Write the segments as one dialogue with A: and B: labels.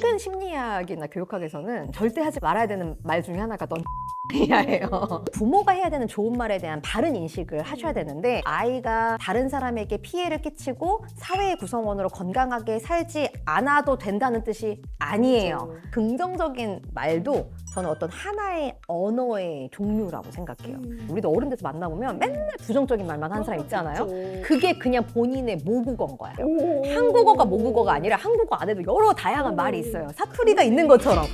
A: 최근 심리학이나 교육학에서는 절대 하지 말아야 되는 말 중에 하나가 넌 이야예요. 부모가 해야 되는 좋은 말에 대한 바른 인식을 하셔야 되는데 아이가 다른 사람에게 피해를 끼치고 사회의 구성원으로 건강하게 살지 않아도 된다는 뜻이 아니에요. 긍정적인 말도 저는 어떤 하나의 언어의 종류라고 생각해요. 우리도 어른 돼서 만나보면 맨날 부정적인 말만 하는 사람 있잖아요. 그게 그냥 본인의 모국어인 거야. 한국어가 모국어가 아니라 한국어 안에도 여러 다양한 말이 있어요. 사투리가 있는 것처럼.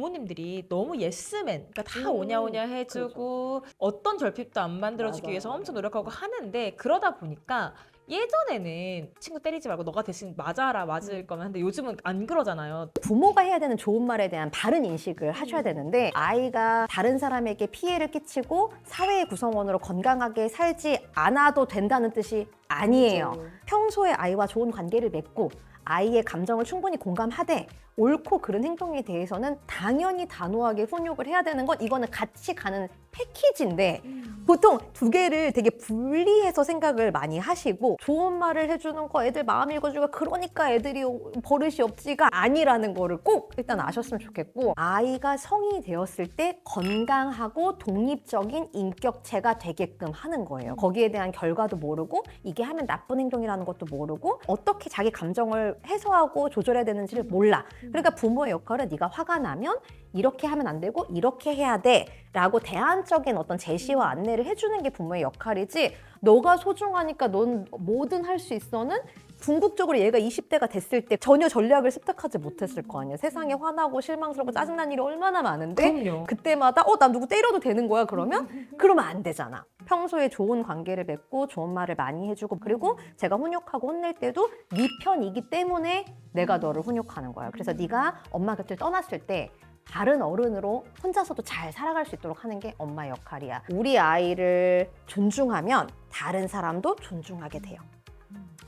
B: 부모님들이 너무 예스맨, 그러니까 다
A: 음,
B: 오냐오냐 해주고 어떤 결핍도 안 만들어주기
A: 맞아,
B: 위해서. 엄청 노력하고 하는데 그러다 보니까 예전에는 친구 때리지 말고 너가 대신 맞아라 맞을 거면 하는데 요즘은 안 그러잖아요.
A: 부모가 해야 되는 좋은 말에 대한 바른 인식을 하셔야 되는데 아이가 다른 사람에게 피해를 끼치고 사회의 구성원으로 건강하게 살지 않아도 된다는 뜻이 아니에요. 평소에 아이와 좋은 관계를 맺고 아이의 감정을 충분히 공감하되 옳고 그른 행동에 대해서는 당연히 단호하게 훈육을 해야 되는 건 이거는 같이 가는 패키지인데 보통 두 개를 되게 분리해서 생각을 많이 하시고 좋은 말을 해주는 거 애들 마음 읽어주고 그러니까 애들이 버릇이 없지가 아니라는 거를 꼭 일단 아셨으면 좋겠고 아이가 성인이 되었을 때 건강하고 독립적인 인격체가 되게끔 하는 거예요. 거기에 대한 결과도 모르고 이게 하면 나쁜 행동이라는 것도 모르고 어떻게 자기 감정을 해소하고 조절해야 되는지를 몰라. 그러니까 부모의 역할은 네가 화가 나면 이렇게 하면 안 되고 이렇게 해야 돼 라고 대안적인 어떤 제시와 안내를 해주는 게 부모의 역할이지 너가 소중하니까 넌 뭐든 할 수 있어는 궁극적으로 얘가 20대가 됐을 때 전혀 전략을 습득하지 못했을 거 아니야. 세상에 화나고 실망스럽고 짜증난 일이 얼마나 많은데
B: 그럼요.
A: 그때마다 어난 누구 때려도 되는 거야 그러면? 그러면 안 되잖아. 평소에 좋은 관계를 맺고 좋은 말을 많이 해주고 그리고 제가 훈육하고 혼낼 때도 네 편이기 때문에 내가 너를 훈육하는 거야. 그래서 네가 엄마 곁을 떠났을 때 다른 어른으로 혼자서도 잘 살아갈 수 있도록 하는 게 엄마의 역할이야. 우리 아이를 존중하면 다른 사람도 존중하게 돼요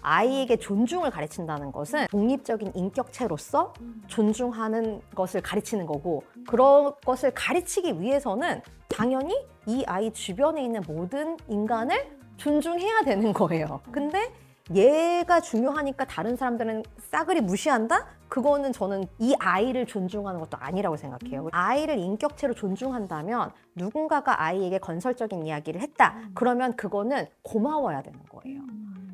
A: 아이에게 존중을 가르친다는 것은 독립적인 인격체로서 존중하는 것을 가르치는 거고 그런 것을 가르치기 위해서는 당연히 이 아이 주변에 있는 모든 인간을 존중해야 되는 거예요. 근데 얘가 중요하니까 다른 사람들은 싸그리 무시한다? 그거는 저는 이 아이를 존중하는 것도 아니라고 생각해요. 아이를 인격체로 존중한다면 누군가가 아이에게 건설적인 이야기를 했다. 그러면 그거는 고마워야 되는 거예요.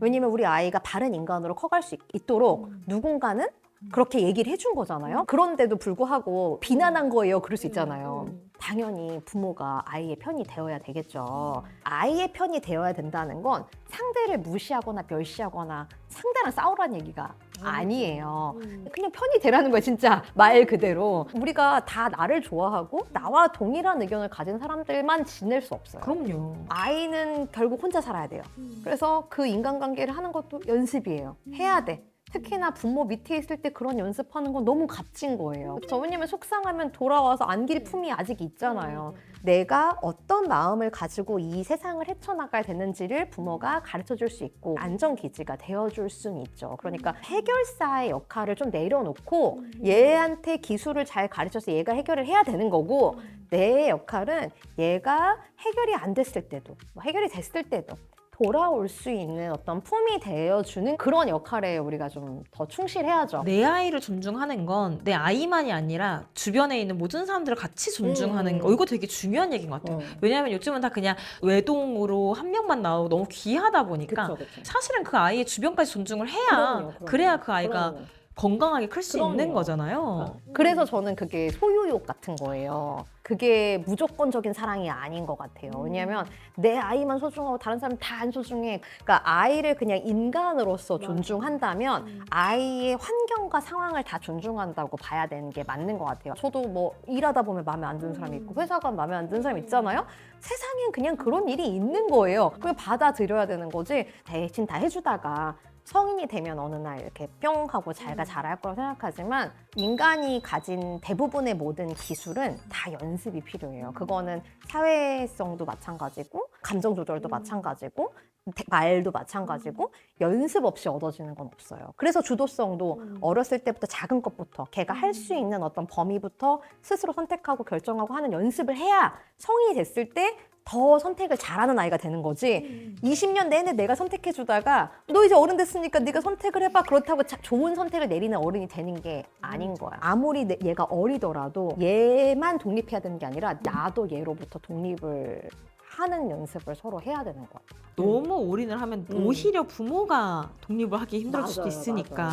A: 왜냐면 우리 아이가 바른 인간으로 커갈 수 있- 있도록 누군가는 그렇게 얘기를 해준 거잖아요. 그런데도 불구하고 비난한 거예요. 그럴 수 있잖아요. 당연히 부모가 아이의 편이 되어야 되겠죠. 아이의 편이 되어야 된다는 건 상대를 무시하거나 멸시하거나 상대랑 싸우라는 얘기가 아니에요. 그냥 편이 되라는 거예요, 진짜. 말 그대로. 우리가 다 나를 좋아하고 나와 동일한 의견을 가진 사람들만 지낼 수 없어요.
B: 그럼요.
A: 아이는 결국 혼자 살아야 돼요. 그래서 그 인간관계를 하는 것도 연습이에요. 해야 돼. 특히나 부모 밑에 있을 때 그런 연습하는 건 너무 값진 거예요. 저 왜냐면 속상하면 돌아와서 안길 품이 아직 있잖아요. 내가 어떤 마음을 가지고 이 세상을 헤쳐나가야 되는지를 부모가 가르쳐 줄 수 있고 안전기지가 되어 줄 수는 있죠. 그러니까 해결사의 역할을 좀 내려놓고 얘한테 기술을 잘 가르쳐서 얘가 해결을 해야 되는 거고 내 역할은 얘가 해결이 안 됐을 때도 뭐 해결이 됐을 때도 돌아올 수 있는 어떤 품이 되어주는 그런 역할에 우리가 좀 더 충실해야죠.
B: 내 아이를 존중하는 건 내 아이만이 아니라 주변에 있는 모든 사람들을 같이 존중하는
A: 음.
B: 거 이거 되게 중요한 얘기인 것 같아요.
A: 어.
B: 왜냐하면 요즘은 다 그냥 외동으로 한 명만 나오고 너무 귀하다 보니까
A: 그쵸, 그쵸.
B: 사실은 그 아이의 주변까지 존중을 해야
A: 그럼요, 그럼요.
B: 그래야 그 아이가
A: 그럼요.
B: 건강하게 클수 있는
A: 그럼요.
B: 거잖아요.
A: 그래서 저는 그게 소유욕 같은 거예요. 그게 무조건적인 사랑이 아닌 것 같아요. 왜냐하면 내 아이만 소중하고 다른 사람 다 안 소중해. 그러니까 아이를 그냥 인간으로서 존중한다면 아이의 환경과 상황을 다 존중한다고 봐야 되는 게 맞는 것 같아요. 저도 뭐 일하다 보면 마음에 안 드는 사람이 있고 회사 가면 마음에 안 드는 사람이 있잖아요. 세상엔 그냥 그런 일이 있는 거예요. 그걸 받아들여야 되는 거지. 대신 다 해주다가 성인이 되면 어느 날 이렇게 뿅 하고 잘가 잘할 거라고 생각하지만 인간이 가진 대부분의 모든 기술은 다 연습이 필요해요. 그거는 사회성도 마찬가지고 감정 조절도 마찬가지고 대- 말도 마찬가지고 연습 없이 얻어지는 건 없어요. 그래서 주도성도 어렸을 때부터 작은 것부터 걔가 할 수 있는 어떤 범위부터 스스로 선택하고 결정하고 하는 연습을 해야 성인이 됐을 때 더 선택을 잘하는 아이가 되는 거지. 20년 내내 내가 선택해 주다가 너 이제 어른 됐으니까 네가 선택을 해봐. 그렇다고 자- 좋은 선택을 내리는 어른이 되는 게 아닌 거야. 아무리 내- 얘가 어리더라도 얘만 독립해야 되는 게 아니라 나도 얘로부터 독립을 하는 연습을 서로 해야 되는 거야.
B: 너무 올인을 하면
A: 음.
B: 오히려 부모가 독립을 하기 힘들 수도
A: 맞아요,
B: 있으니까.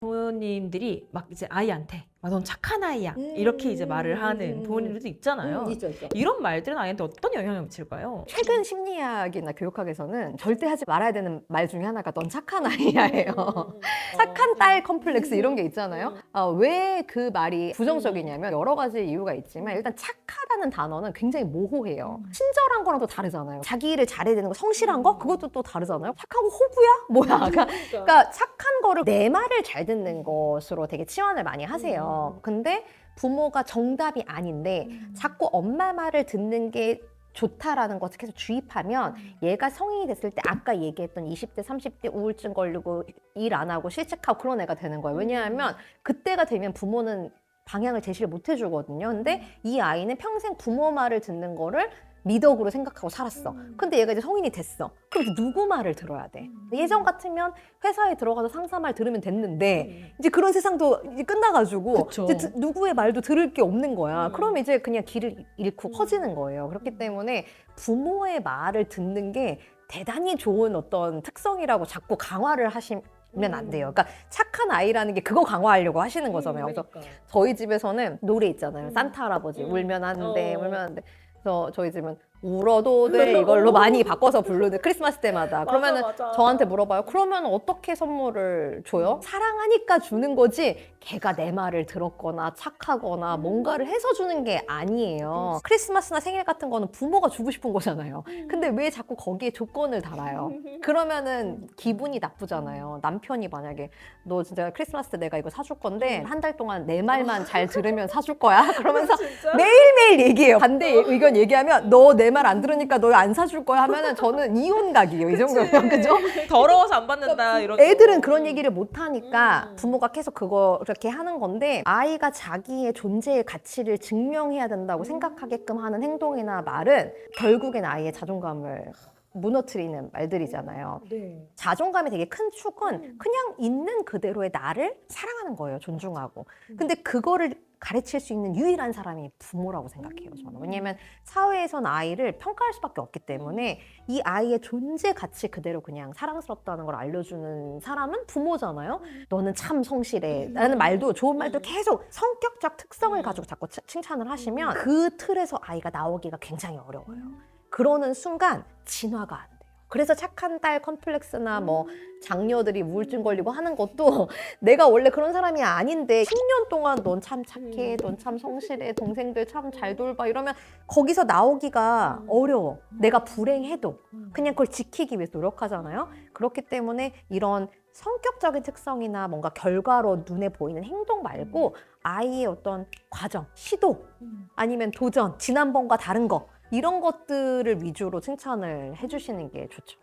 B: 부모님들이 막 이제 아이한테 아, 넌 착한 아이야
A: 음,
B: 이렇게 이제 말을
A: 음,
B: 하는
A: 음,
B: 부모님들도 있잖아요.
A: 있죠, 있죠.
B: 이런 말들은 아이한테 어떤 영향을 미칠까요?
A: 최근 심리학이나 교육학에서는 절대 하지 말아야 되는 말 중에 하나가 넌 착한 아이야예요. 착한 딸 컴플렉스 이런 게 있잖아요. 왜그 말이 부정적이냐면 여러 가지 이유가 있지만 일단 착하다는 단어는 굉장히 모호해요. 친절한 거랑 또 다르잖아요. 자기 일을 잘해야 되는 거 성실한 거 그것도 또 다르잖아요. 착하고 호구야? 뭐야? 그러니까, 그러니까 착한 거를 내 말을 잘 듣는 것으로 되게 치환을 많이 하세요. 근데 부모가 정답이 아닌데 자꾸 엄마 말을 듣는 게 좋다라는 것을 계속 주입하면 얘가 성인이 됐을 때 아까 얘기했던 20대, 30대 우울증 걸리고 일 안 하고 실직하고 그런 애가 되는 거예요. 왜냐하면 그때가 되면 부모는 방향을 제시를 못 해주거든요. 근데 이 아이는 평생 부모 말을 듣는 거를 미덕으로 생각하고 살았어. 근데 얘가 이제 성인이 됐어. 그럼 누구 말을 들어야 돼? 예전 같으면 회사에 들어가서 상사 말 들으면 됐는데 이제 그런 세상도 이제 끝나가지고
B: 그쵸.
A: 이제 드- 누구의 말도 들을 게 없는 거야.
B: 음.
A: 그럼 이제 그냥 길을 잃고 퍼지는 거예요. 그렇기 때문에 부모의 말을 듣는 게 대단히 좋은 어떤 특성이라고 자꾸 강화를 하시 면 안 돼요. 그러니까 착한 아이라는 게 그거 강화하려고 하시는 거잖아요. 그래서 저희 집에서는 노래 있잖아요. 산타 할아버지
B: 음.
A: 울면 안 돼,
B: 어.
A: 울면 안 돼. 그래서 저희 집은 울어도 돼 이걸로 많이 바꿔서 부르는 크리스마스 때마다. 그러면은
B: 맞아.
A: 저한테 물어봐요. 그러면 어떻게 선물을 줘요? 사랑하니까 주는 거지. 걔가 내 말을 들었거나 착하거나 뭔가를 해서 주는 게 아니에요. 크리스마스나 생일 같은 거는 부모가 주고 싶은 거잖아요. 근데 왜 자꾸 거기에 조건을 달아요? 그러면은 기분이 나쁘잖아요. 남편이 만약에 너 진짜 크리스마스 때 내가 이거 사줄 건데 한 달 동안 내 말만 잘 들으면 사줄 거야. 그러면서 매일매일 얘기해요. 반대 의견 얘기하면 너내 말 안 들으니까 너 안 사줄 거야 하면은 저는 이혼 각이에요. 이 정도면 그죠?
B: 더러워서 안 받는다 이런.
A: 애들은 그런 얘기를 못 하니까
B: 음.
A: 부모가 계속 그거 그렇게 하는 건데 아이가 자기의 존재의 가치를 증명해야 된다고 생각하게끔 하는 행동이나 말은 결국엔 아이의 자존감을 무너뜨리는 말들이잖아요.
B: 네.
A: 자존감이 되게 큰 축은 그냥 있는 그대로의 나를 사랑하는 거예요. 존중하고. 근데 그거를 가르칠 수 있는 유일한 사람이 부모라고 생각해요. 저는. 왜냐면 사회에선 아이를 평가할 수밖에 없기 때문에 이 아이의 존재 가치 그대로 그냥 사랑스럽다는 걸 알려주는 사람은 부모잖아요. 너는 참 성실해. 라는 말도 좋은 말도 계속 성격적 특성을 가지고 자꾸 치- 칭찬을 하시면 그 틀에서 아이가 나오기가 굉장히 어려워요. 그러는 순간 진화가. 그래서 착한 딸 컴플렉스나 뭐 장녀들이 우울증 걸리고 하는 것도 내가 원래 그런 사람이 아닌데 10년 동안 넌 참 착해, 넌 참 성실해, 동생들 참 잘 돌봐 이러면 거기서 나오기가 어려워. 내가 불행해도. 그냥 그걸 지키기 위해서 노력하잖아요. 그렇기 때문에 이런 성격적인 특성이나 뭔가 결과로 눈에 보이는 행동 말고 아이의 어떤 과정, 시도 아니면 도전, 지난번과 다른 거 이런 것들을 위주로 칭찬을 해주시는 게 좋죠.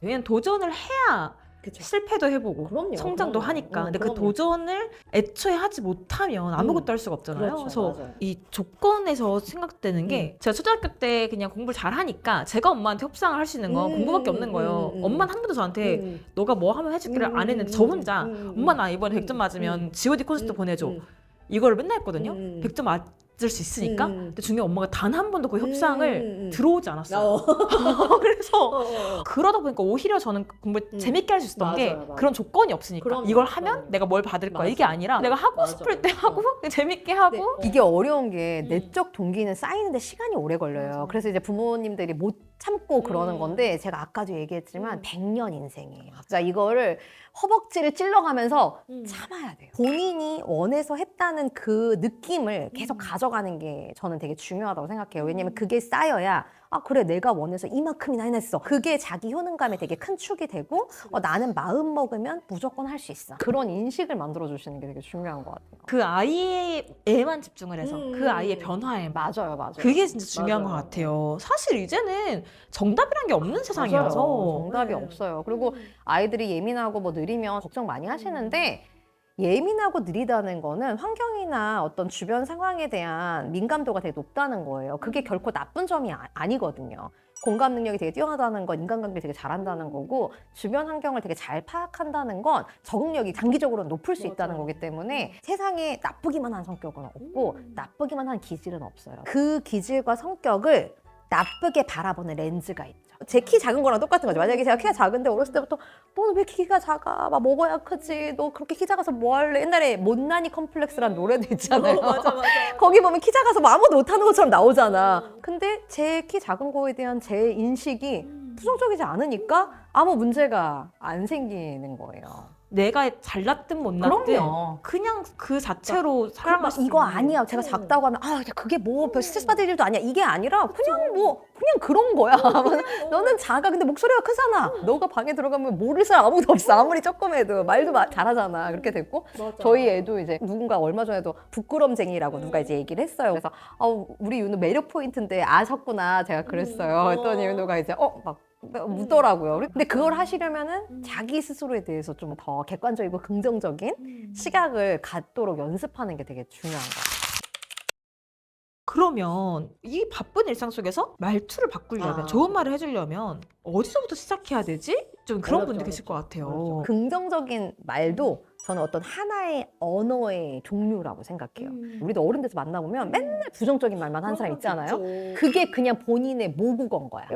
B: 왜냐면 도전을 해야
A: 그렇죠.
B: 실패도 해보고
A: 그럼요,
B: 성장도
A: 그럼요.
B: 하니까.
A: 어,
B: 근데 그
A: 그럼요.
B: 도전을 애초에 하지 못하면 아무것도 할 수가 없잖아요.
A: 그렇죠,
B: 래서
A: 맞아요.
B: 이 조건에서 생각되는 게 제가 초등학교 때 그냥 공부를 잘 하니까 제가 엄마한테 협상을 할 수 있는 건
A: 음,
B: 공부밖에 없는 거예요.
A: 음, 음.
B: 엄마는 한 번도 저한테
A: 음.
B: 너가 뭐 하면 해줄기를
A: 음,
B: 안 했는데
A: 음,
B: 저 혼자
A: 음, 음,
B: 엄마 나 이번에
A: 음,
B: 100점 맞으면
A: 음.
B: G.O.D 콘서트
A: 음,
B: 보내줘.
A: 음.
B: 이거를 맨날 했거든요.
A: 음.
B: 100점 맞 을 수 있으니까.
A: 음.
B: 근데 중요한 엄마가 단 한 번도 그 협상을
A: 음, 음.
B: 들어오지 않았어요.
A: 어.
B: 그래서 그러다 보니까 오히려 저는 공부 를
A: 음.
B: 재밌게 할 수 있었던 게
A: 맞아요, 맞아요.
B: 그런 조건이 없으니까
A: 그럼요,
B: 이걸 하면
A: 그럼요.
B: 내가 뭘 받을 거야
A: 맞아요.
B: 이게 아니라 내가 하고
A: 맞아요.
B: 싶을 때
A: 맞아요.
B: 하고 재밌게 하고
A: 이게 어려운 게
B: 음.
A: 내적 동기는 쌓이는데 시간이 오래 걸려요.
B: 맞아.
A: 그래서 이제 부모님들이 못 참고 그러는
B: 음.
A: 건데 제가 아까도 얘기했지만
B: 음.
A: 100년 인생이에요. 자, 이거를 허벅지를 찔러가면서
B: 음.
A: 참아야 돼요. 본인이 원해서 했다는 그 느낌을 계속
B: 음.
A: 가져가는 게 저는 되게 중요하다고 생각해요. 왜냐면 그게 쌓여야 아 그래 내가 원해서 이만큼이나 해냈어. 그게 자기 효능감에 되게 큰 축이 되고 어, 나는 마음 먹으면 무조건 할 수 있어. 그런 인식을 만들어 주시는 게 되게 중요한 것 같아요.
B: 그 아이에만 집중을 해서
A: 음.
B: 그 아이의 변화에
A: 맞아요, 맞아요.
B: 그게 진짜 중요한
A: 맞아요.
B: 것 같아요. 사실 이제는 정답이란 게 없는 세상이어서
A: 맞아요. 정답이
B: 네.
A: 없어요. 그리고 아이들이 예민하고 뭐 느리면 걱정 많이 하시는데 예민하고 느리다는 거는 환경이나 어떤 주변 상황에 대한 민감도가 되게 높다는 거예요. 그게 결코 나쁜 점이 아, 니거든요 공감 능력이 되게 뛰어나다는 건 인간관계 되게 잘한다는 거고 주변 환경을 되게 잘 파악한다는 건 적응력이 장기적으로 높을 수 있다는
B: 맞아요.
A: 거기 때문에 세상에 나쁘기만 한 성격은 없고
B: 음.
A: 나쁘기만 한 기질은 없어요. 그 기질과 성격을 나쁘게 바라보는 렌즈가 있죠. 제 키 작은 거랑 똑같은 거죠. 만약에 제가 키가 작은데 어렸을 때부터 너는 왜 키가 작아? 막 먹어야 크지. 너 그렇게 키 작아서 뭐 할래? 옛날에 못난이 컴플렉스란 노래도 있잖아요.
B: 맞아.
A: 거기 보면 키 작아서 뭐 아무도 못하는 것처럼 나오잖아. 근데 제 키 작은 거에 대한 제 인식이 부정적이지 않으니까 아무 문제가 안 생기는 거예요.
B: 내가 잘났든 못났든
A: 그럼요.
B: 그냥 그 자체로
A: 막
B: 사랑할 수
A: 이거
B: 있는.
A: 아니야. 제가
B: 어.
A: 작다고 하면 아 그게 뭐 별 스트레스 받을 일도 아니야. 이게 아니라 그냥 뭐 그냥 그런 거야. 너는 작아. 근데 목소리가 크잖아. 너가 방에 들어가면 모를 사람 아무도 없어. 아무리 조금 해도 말도 마- 잘하잖아. 그렇게 됐고
B: 맞아.
A: 저희 애도 이제 누군가 얼마 전에도 부끄럼쟁이라고 누가 이제 얘기를 했어요. 그래서 어, 우리 윤우 매력 포인트인데 아셨구나 제가 그랬어요.
B: 음.
A: 했더니
B: 어.
A: 윤우가 이제 어 막 묻더라고요. 근데 그걸 하시려면은
B: 음.
A: 자기 스스로에 대해서 좀 더 객관적이고 긍정적인
B: 음.
A: 시각을 갖도록 연습하는 게 되게 중요한 것 같아요.
B: 그러면 이 바쁜 일상 속에서 말투를 바꾸려면
A: 아.
B: 좋은 말을 해주려면 어디서부터 시작해야 되지? 좀 그런
A: 어렵죠,
B: 분들 계실 것 같아요.
A: 그렇죠. 긍정적인 말도 저는 어떤 하나의 언어의 종류라고 생각해요.
B: 음.
A: 우리도 어른 돼서 만나보면 맨날 부정적인 말만 하는 사람 있잖아요. 그게 그냥 본인의 모국어인 거예요.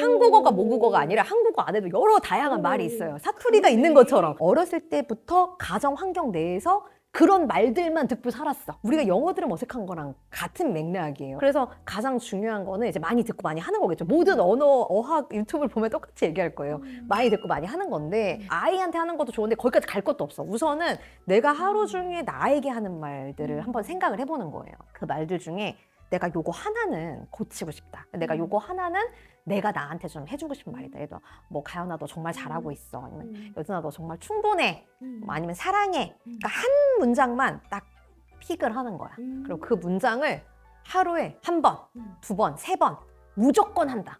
A: 한국어가 모국어가 아니라 한국어 안에도 여러 다양한 말이 있어요. 사투리가 있는 것처럼. 어렸을 때부터 가정 환경 내에서 그런 말들만 듣고 살았어. 우리가 영어 들으면 어색한 거랑 같은 맥락이에요. 그래서 가장 중요한 거는 이제 많이 듣고 많이 하는 거겠죠. 모든 언어, 어학 유튜브를 보면 똑같이 얘기할 거예요. 많이 듣고 많이 하는 건데 아이한테 하는 것도 좋은데 거기까지 갈 것도 없어. 우선은 내가 하루 중에 나에게 하는 말들을 한번 생각을 해보는 거예요. 그 말들 중에 내가 요거 하나는 고치고 싶다. 내가 요거 하나는 내가 나한테 좀 해주고 싶은 말이다. 예를 들어 뭐 가연아 너 정말 잘하고 있어. 아니면 여진아 너 정말 충분해. 뭐 아니면 사랑해. 그러니까 한 문장만 딱 픽을 하는 거야. 그리고 그 문장을 하루에 한 번, 두 번, 세 번 무조건 한다.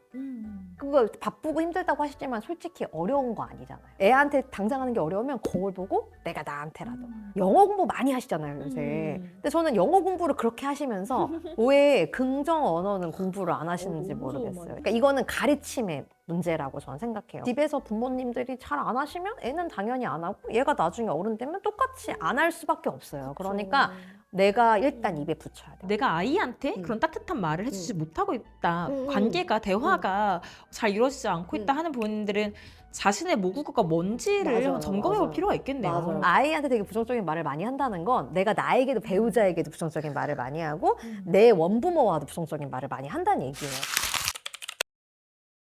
A: 그거 바쁘고 힘들다고 하시지만 솔직히 어려운 거 아니잖아요. 애한테 당장 하는 게 어려우면 거울 보고 내가 나한테라도. 영어 공부 많이 하시잖아요, 요새.
B: 음.
A: 근데 저는 영어 공부를 그렇게 하시면서 왜 긍정 언어는 공부를 안 하시는지
B: 어,
A: 모르겠어요. 그러니까 이거는 가르침의 문제라고 저는 생각해요. 집에서 부모님들이 잘 안 하시면 애는 당연히 안 하고 얘가 나중에 어른 되면 똑같이 안 할 수밖에 없어요. 그러니까 내가 일단 입에 붙여야 돼요.
B: 내가 아이한테
A: 음.
B: 그런 따뜻한 말을 해주지 못하고 있다.
A: 음, 음.
B: 관계가 대화가 잘 이루어지지 않고 있다 하는 부분들은 자신의 모국어가 뭔지를
A: 맞아요,
B: 점검해 볼
A: 맞아요.
B: 필요가 있겠네요.
A: 맞아요. 아이한테 되게 부정적인 말을 많이 한다는 건 내가 나에게도 배우자에게도 부정적인 말을 많이 하고
B: 음.
A: 내 원부모와도 부정적인 말을 많이 한다는 얘기예요.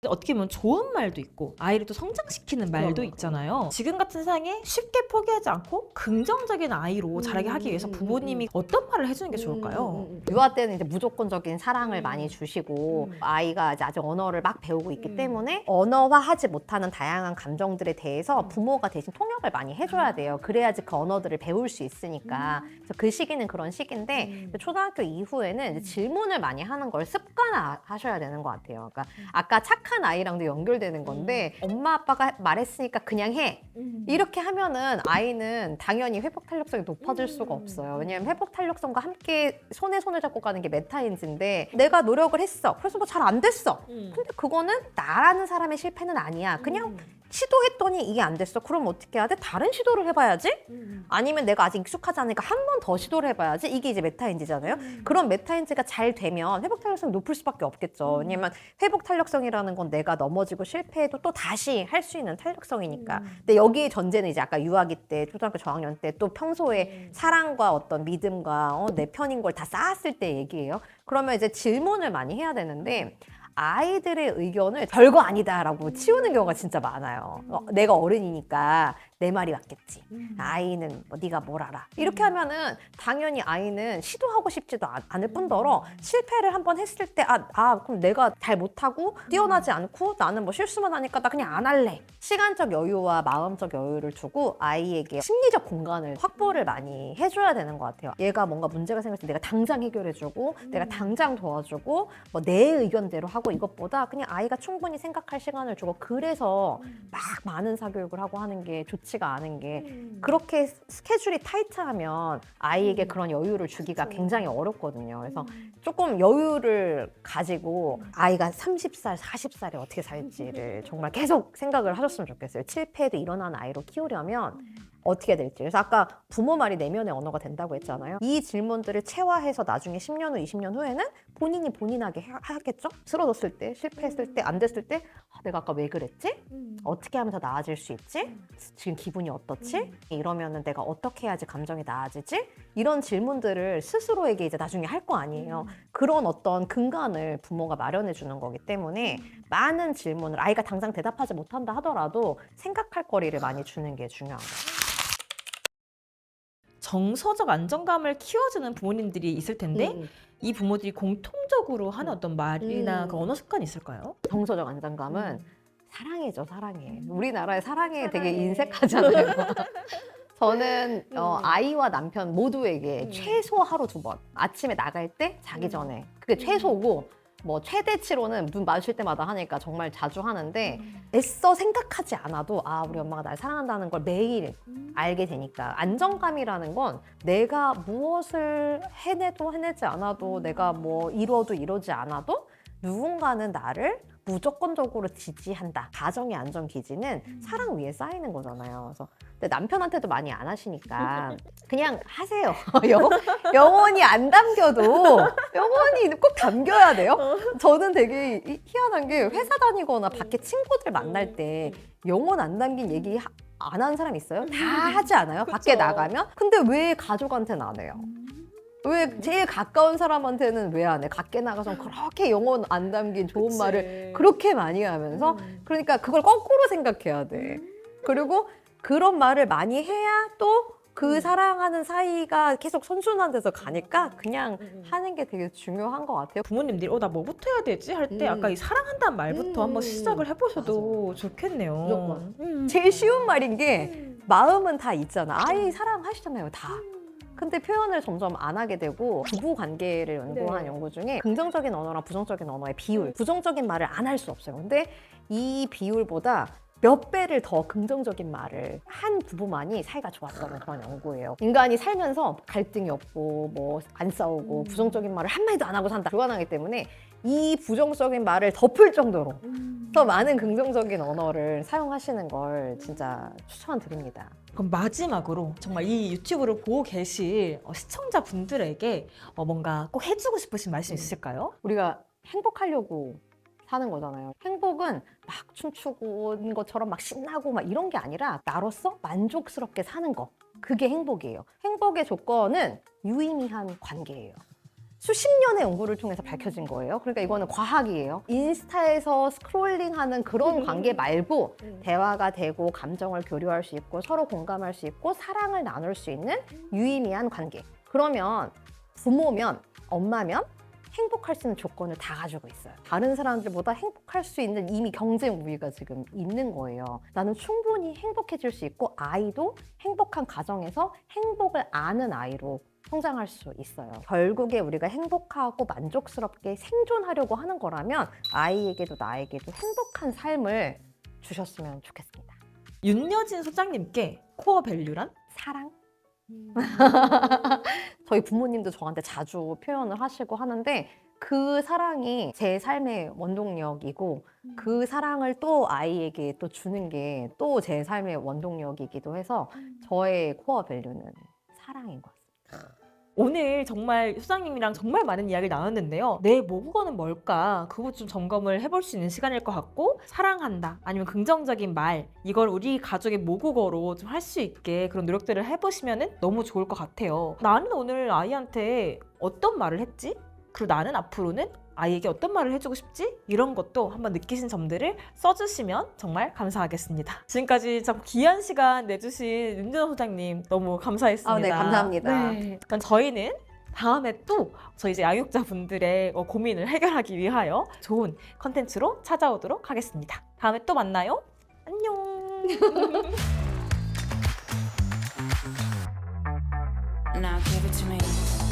B: 어떻게 보면 좋은 말도 있고 아이를 또 성장시키는 말도. 있잖아요. 지금 같은 상황에 쉽게 포기하지 않고 긍정적인 아이로 자라게 하기 위해서
A: 음, 음,
B: 부모님이 어떤 말을 해주는 게 좋을까요?
A: 유아 때는 이제 무조건적인 사랑을
B: 음.
A: 많이 주시고
B: 음.
A: 아이가 이제 아직 언어를 막 배우고 있기
B: 음.
A: 때문에 언어화하지 못하는 다양한 감정들에 대해서
B: 음.
A: 부모가 대신 통역을 많이 해줘야 돼요. 그래야지 그 언어들을 배울 수 있으니까.
B: 음.
A: 그래서 그 시기는 그런 시기인데 초등학교 이후에는 이제 질문을 많이 하는 걸 습관화하셔야 되는 것 같아요. 그러니까
B: 음.
A: 아까 착한 아이랑도 연결되는 건데 엄마 아빠가 말했으니까 그냥 해. 이렇게 하면은 아이는 당연히 회복 탄력성이 높아질 수가
B: 음.
A: 없어요. 왜냐하면 회복 탄력성과 함께 손에 손을 잡고 가는 게 메타인지인데 내가 노력을 했어. 그래서 뭐 잘 안 됐어.
B: 음.
A: 근데 그거는 나라는 사람의 실패는 아니야. 그냥 시도했더니 이게 안 됐어. 그럼 어떻게 해야 돼? 다른 시도를 해봐야지. 아니면 내가 아직 익숙하지 않으니까 한 번 더 시도를 해봐야지. 이게 이제 메타인지잖아요. 그런 메타인지가 잘 되면 회복 탄력성이 높을 수밖에 없겠죠. 왜냐면 회복 탄력성이라는 건 내가 넘어지고 실패해도 또 다시 할 수 있는 탄력성이니까. 근데 여기 전제는 이제 아까 유아기 때, 초등학교 저학년 때 또 평소에 사랑과 어떤 믿음과 어, 내 편인 걸 다 쌓았을 때 얘기예요. 그러면 이제 질문을 많이 해야 되는데 아이들의 의견을 별거 아니다라고 치우는 경우가 진짜 많아요. 어, 내가 어른이니까 내 말이 맞겠지. 아이는 뭐 네가 뭘 알아. 이렇게 하면은 당연히 아이는 시도하고 싶지도 않- 않을 뿐더러 실패를 한번 했을 때 아, 아 그럼 내가 잘 못하고 뛰어나지 않고 나는 뭐 실수만 하니까 나 그냥 안 할래. 시간적 여유와 마음적 여유를 주고 아이에게 심리적 공간을 확보를 많이 해줘야 되는 것 같아요. 얘가 뭔가 문제가 생겼을 때 내가 당장 해결해주고 내가 당장 도와주고 뭐 내 의견대로 하고 이것보다 그냥 아이가 충분히 생각할 시간을 주고 그래서 막 많은 사교육을 하고 하는 게 좋지 좋지가 않은 게
B: 음.
A: 그렇게 스케줄이 타이트하면 아이에게
B: 음.
A: 그런 여유를 주기가
B: 그쵸.
A: 굉장히 어렵거든요. 그래서
B: 음.
A: 조금 여유를 가지고 아이가 30살, 40살에 어떻게 살지를 정말 계속 생각을 하셨으면 좋겠어요. 7패에도 일어나는 아이로 키우려면 어떻게 될지. 그래서 아까 부모 말이 내면의 언어가 된다고 했잖아요. 이 질문들을 체화해서 나중에 10년 후, 20년 후에는 본인이 본인하게 해- 하겠죠? 쓰러졌을 때, 실패했을 때, 안 됐을 때 아, 내가 아까 왜 그랬지?
B: 음.
A: 어떻게 하면 더 나아질 수 있지? 지금 기분이 어떻지?
B: 음.
A: 이러면은 내가 어떻게 해야지 감정이 나아지지? 이런 질문들을 스스로에게 이제 나중에 할 거 아니에요. 그런 어떤 근간을 부모가 마련해 주는 거기 때문에 많은 질문을 아이가 당장 대답하지 못한다 하더라도 생각할 거리를 많이 주는 게 중요한 거예요.
B: 정서적 안정감을 키워주는 부모님들이 있을 텐데
A: 음.
B: 이 부모들이 공통적으로 하는 어떤 말이나
A: 음.
B: 그 언어 습관이 있을까요?
A: 정서적 안정감은 사랑해죠, 사랑해. 우리나라의 사랑해 되게
B: 사랑해.
A: 인색하잖아요. 저는 어,
B: 음.
A: 아이와 남편 모두에게
B: 음.
A: 최소 하루 두 번. 아침에 나갈 때, 자기
B: 음.
A: 전에. 그게 최소고, 뭐 최대치로는 눈 마주칠 때마다 하니까 정말 자주 하는데, 애써 생각하지 않아도, 아, 우리 엄마가 날 사랑한다는 걸 매일 알게 되니까. 안정감이라는 건 내가 무엇을 해내도 해내지 않아도, 내가 뭐 이뤄도 이루지 않아도, 누군가는 나를 무조건적으로 지지한다. 가정의 안정 기지는 사랑 위에 쌓이는 거잖아요. 그래서 근데 남편한테도 많이 안 하시니까 그냥 하세요. 영, 영원히 안 담겨도 영원히 꼭 담겨야 돼요. 저는 되게 이- 희한한 게 회사 다니거나 밖에 친구들 만날 때 영원 안 담긴 얘기 안 하는 사람 있어요? 다 하지 않아요? 밖에
B: 그쵸.
A: 나가면? 근데 왜 가족한테는 안 해요? 왜 제일 가까운 사람한테는 왜 안 해? 밖에 나가서 그렇게 영혼 안 담긴 좋은
B: 그치.
A: 말을 그렇게 많이 하면서
B: 음.
A: 그러니까 그걸 거꾸로 생각해야 돼. 그리고 그런 말을 많이 해야 또그
B: 음.
A: 사랑하는 사이가 계속 선순환 돼서 가니까 그냥
B: 음.
A: 하는 게 되게 중요한 것 같아요.
B: 부모님들이 어 나 뭐부터 해야 되지 할 때
A: 음.
B: 아까 이 사랑한다는 말부터
A: 음.
B: 한번 시작을 해보셔도 좋겠네요.
A: 무조건.
B: 음.
A: 제일 쉬운 말인 게
B: 음.
A: 마음은 다 있잖아. 아이 사랑하시잖아요, 다. 근데 표현을 점점 안 하게 되고 부부 관계를 연구한
B: 네.
A: 연구 중에 긍정적인 언어랑 부정적인 언어의 비율, 부정적인 말을 안 할 수 없어요. 근데 이 비율보다 몇 배를 더 긍정적인 말을 한 부부만이 사이가 좋았다는 그런 연구예요. 인간이 살면서 갈등이 없고 뭐 안 싸우고
B: 음.
A: 부정적인 말을 한마디도 안 하고 산다. 불가능하기 때문에 이 부정적인 말을 덮을 정도로
B: 음.
A: 더 많은 긍정적인 언어를 사용하시는 걸 진짜 추천드립니다.
B: 그럼 마지막으로 정말 이 유튜브를 보고 계실 어, 시청자분들에게 어, 뭔가 꼭 해주고 싶으신 말씀
A: 음.
B: 있으실까요?
A: 우리가 행복하려고 사는 거잖아요. 행복은 막 춤추고 것처럼 막 신나고 막 이런 게 아니라 나로서 만족스럽게 사는 거. 그게 행복이에요. 행복의 조건은 유의미한 관계예요. 수십 년의 연구를 통해서 밝혀진 거예요. 그러니까 이거는 과학이에요. 인스타에서 스크롤링하는 그런 관계 말고 대화가 되고 감정을 교류할 수 있고 서로 공감할 수 있고 사랑을 나눌 수 있는 유의미한 관계. 그러면 부모면 엄마면 행복할 수 있는 조건을 다 가지고 있어요. 다른 사람들보다 행복할 수 있는 이미 경쟁 우위가 지금 있는 거예요. 나는 충분히 행복해질 수 있고 아이도 행복한 가정에서 행복을 아는 아이로 성장할 수 있어요. 결국에 우리가 행복하고 만족스럽게 생존하려고 하는 거라면 아이에게도 나에게도 행복한 삶을 주셨으면 좋겠습니다.
B: 윤여진 소장님께 코어 밸류란?
A: 사랑? 저희 부모님도 저한테 자주 표현을 하시고 하는데 그 사랑이 제 삶의 원동력이고 그 사랑을 또 아이에게 또 주는 게 또 제 삶의 원동력이기도 해서 저의 코어 밸류는 사랑인 것 같습니다.
B: 오늘 정말 소장님이랑 정말 많은 이야기를 나눴는데요. 내 모국어는 뭘까? 그거 좀 점검을 해볼 수 있는 시간일 것 같고 사랑한다 아니면 긍정적인 말 이걸 우리 가족의 모국어로 좀 할 수 있게 그런 노력들을 해보시면 너무 좋을 것 같아요. 나는 오늘 아이한테 어떤 말을 했지? 그리고 나는 앞으로는 아이에게 어떤 말을 해주고 싶지? 이런 것도 한번 느끼신 점들을 써주시면 정말 감사하겠습니다. 지금까지 참 귀한 시간 내주신 윤준호 소장님 너무 감사했습니다.
A: 아, 네, 감사합니다.
B: 네. 그럼 저희는 다음에 또 저희 이제 양육자분들의 어, 고민을 해결하기 위하여 좋은 컨텐츠로 찾아오도록 하겠습니다. 다음에 또 만나요. 안녕.
C: Now give it to me.